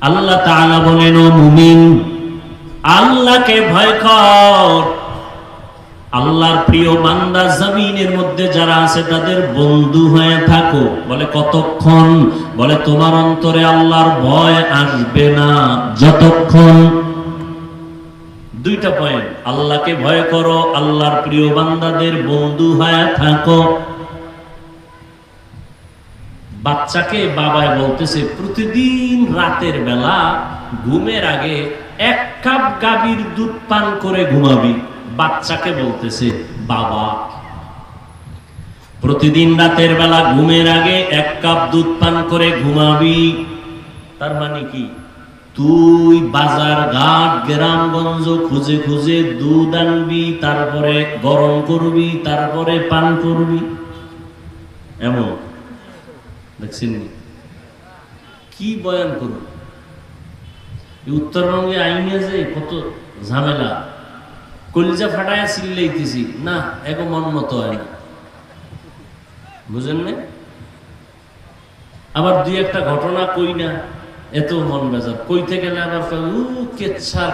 আল্লাহ তাআলা বলেন, ও মুমিন, আল্লাহকে ভয় কর। আল্লাহর প্রিয় বান্দা জমিনের মধ্যে যারা আছে, তাদের বন্ধু হয়ে থাকো। বলে, কতক্ষণ? বলে, তোমার অন্তরে আল্লাহর ভয় আসবে না। যতক্ষণ। দুইটা পয়েন্ট আল্লাহকে ভয় করো, আল্লাহর প্রিয় বান্দাদের বন্ধু হয়ে থাকো। বাচ্চাকে বাবায় বলতেছে, প্রতিদিন রাতের বেলা ঘুমের আগে এক কাপ গাভীর দুধ পান করে ঘুমাবি। বাচ্চাকে বলতেছে, বাবা, প্রতিদিন রাতের বেলা ঘুমের আগে এক কাপ দুধ পান করে ঘুমাবি। তার মানে কি? তুই বাজার ঘাট, গ্রামগঞ্জ খুঁজে খুঁজে দুধ আনবি, তারপরে গরম করবি, তারপরে পান করবি। এমন। দেখছেন? কি বয়ান করুন? উত্তরবঙ্গে আইনে যে কত ঝামেলা। কলিজা ফাটায় চিল্লাইতেছি। না এখন মন মতো হয় না বুঝেন না আবার দুই একটা ঘটনা কই না এত মন বেজার। কইতে গেলে আবার কয়, উ কেচ্ছা।